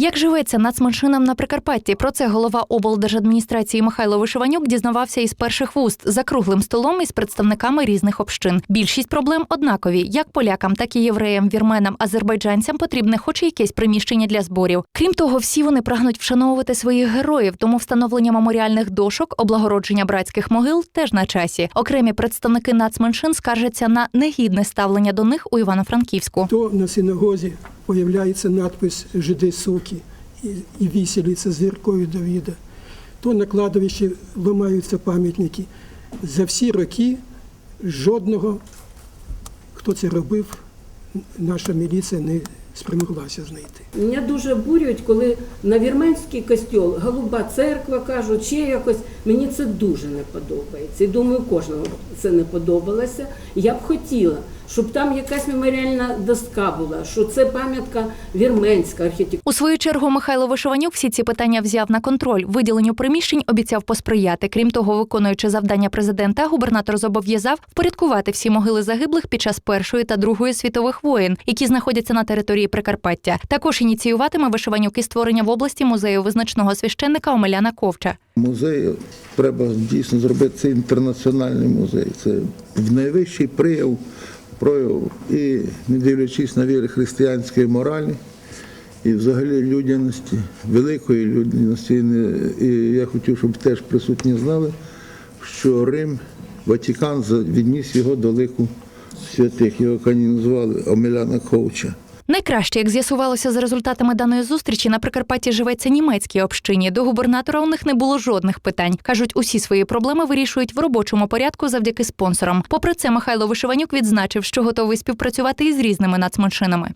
Як живеться нацменшинам на Прикарпатті? Про це голова облдержадміністрації Михайло Вишиванюк дізнавався із перших вуст за круглим столом із представниками різних общин. Більшість проблем однакові: як полякам, так і євреям, вірменам, азербайджанцям потрібне хоч якесь приміщення для зборів. Крім того, всі вони прагнуть вшановувати своїх героїв, тому встановлення меморіальних дошок, облагородження братських могил теж на часі. Окремі представники нацменшин скаржаться на негідне ставлення до них у Івано-Франківську. То на синагозі появляється надпис Жиди суки і, віселіться з гіркою Давіда, то на кладовищі ламаються пам'ятники. За всі роки жодного, хто це робив, наша міліція не спромоглася знайти. Мене дуже обурюють, коли на вірменський костьол голуба церква кажуть, ще якось. Мені це дуже не подобається. І думаю, кожному це не подобалося. Я б хотіла, щоб там якась меморіальна доска була, що це пам'ятка вірменська архітектура. У свою чергу Михайло Вишиванюк всі ці питання взяв на контроль. Виділенню приміщень обіцяв посприяти. Крім того, виконуючи завдання президента, губернатор зобов'язав впорядкувати всі могили загиблих під час першої та другої світових воєн, які знаходяться на території Прикарпаття. Також ініціюватиме Вишиванюк і створення в області музею визначного священника Омеляна Ковча. Музей треба дійсно зробити це інтернаціональний музей. Це в найвищий прияв, прояв і не дивлячись на віри християнської моралі і взагалі людяності, великої людяності. І я хотів, щоб теж присутні знали, що Рим, Ватикан відніс його до лику святих. Його канінізували Омеляна Ковча. Найкраще, як з'ясувалося за результатами даної зустрічі, на Прикарпатті живеться німецькій общині. До губернатора у них не було жодних питань. кажуть, усі свої проблеми вирішують в робочому порядку завдяки спонсорам. Попри це, Михайло Вишиванюк відзначив, що готовий співпрацювати із різними нацменшинами.